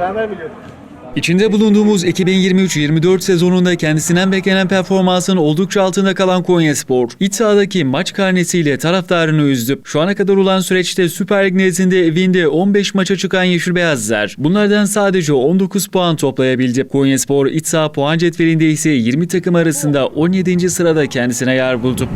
Beraber biliyoruz. İçinde bulunduğumuz 2023-24 sezonunda kendisinden beklenen performansın oldukça altında kalan Konyaspor, iç sahadaki maç karnesiyle taraftarını üzdü. Şu ana kadar olan süreçte Süper Lig nezdinde evinde 15 maça çıkan Yeşil Beyazlar, bunlardan sadece 19 puan toplayabildi. Konyaspor iç saha puan cetvelinde ise 20 takım arasında 17. sırada kendisine yer buldu.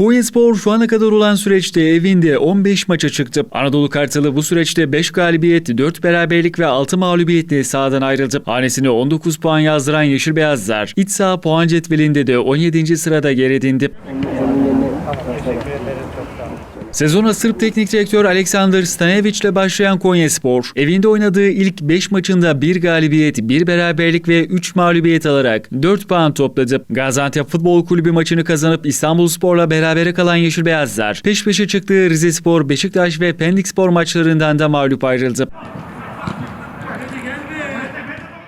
Konyaspor şu ana kadar olan süreçte evinde 15 maça çıktı. Anadolu Kartalı bu süreçte 5 galibiyet, 4 beraberlik ve 6 mağlubiyetle sahadan ayrıldı. Hanesine 19 puan yazdıran Yeşil Beyazlar, iç saha puan cetvelinde de 17. sırada yer edindi. Sezona Sırp teknik direktör Aleksandar Stanojevic ile başlayan Konyaspor, evinde oynadığı ilk 5 maçında 1 galibiyet, 1 beraberlik ve 3 mağlubiyet alarak 4 puan topladı. Gaziantep Futbol Kulübü maçını kazanıp İstanbulspor'la berabere kalan Yeşil Beyazlar, peş peşe çıktığı Rizespor, Beşiktaş ve Pendikspor maçlarından da mağlup ayrıldı.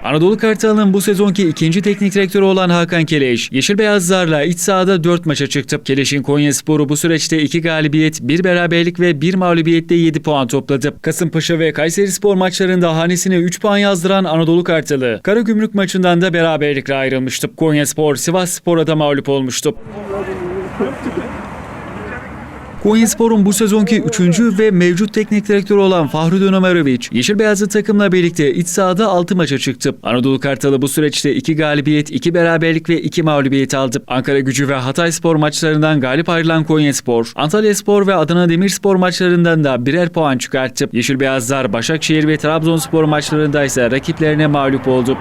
Anadolu Kartal'ın bu sezonki ikinci teknik direktörü olan Hakan Keleş, Yeşil Beyazlarla iç sahada 4 maça çıktı. Keleş'in Konyaspor'u bu süreçte 2 galibiyet, 1 beraberlik ve 1 mağlubiyette 7 puan topladı. Kasımpaşa ve Kayserispor maçlarında hanesine 3 puan yazdıran Anadolu Kartalı, Karagümrük maçından da beraberlikle ayrılmıştı. Konyaspor, Sivas Spor'a da mağlup olmuştu. Konyaspor'un bu sezonki 3. ve mevcut teknik direktörü olan Fahri Ömerovic, Yeşil Beyazlı takımla birlikte iç sahada 6 maça çıktı. Anadolu Kartalı bu süreçte 2 galibiyet, 2 beraberlik ve 2 mağlubiyet aldı. Ankara Gücü ve Hatay Spor maçlarından galip ayrılan Konyaspor, Antalya Spor ve Adana Demirspor maçlarından da birer puan çıkarttı. Yeşil Beyazlar Başakşehir ve Trabzonspor maçlarında ise rakiplerine mağlup oldu.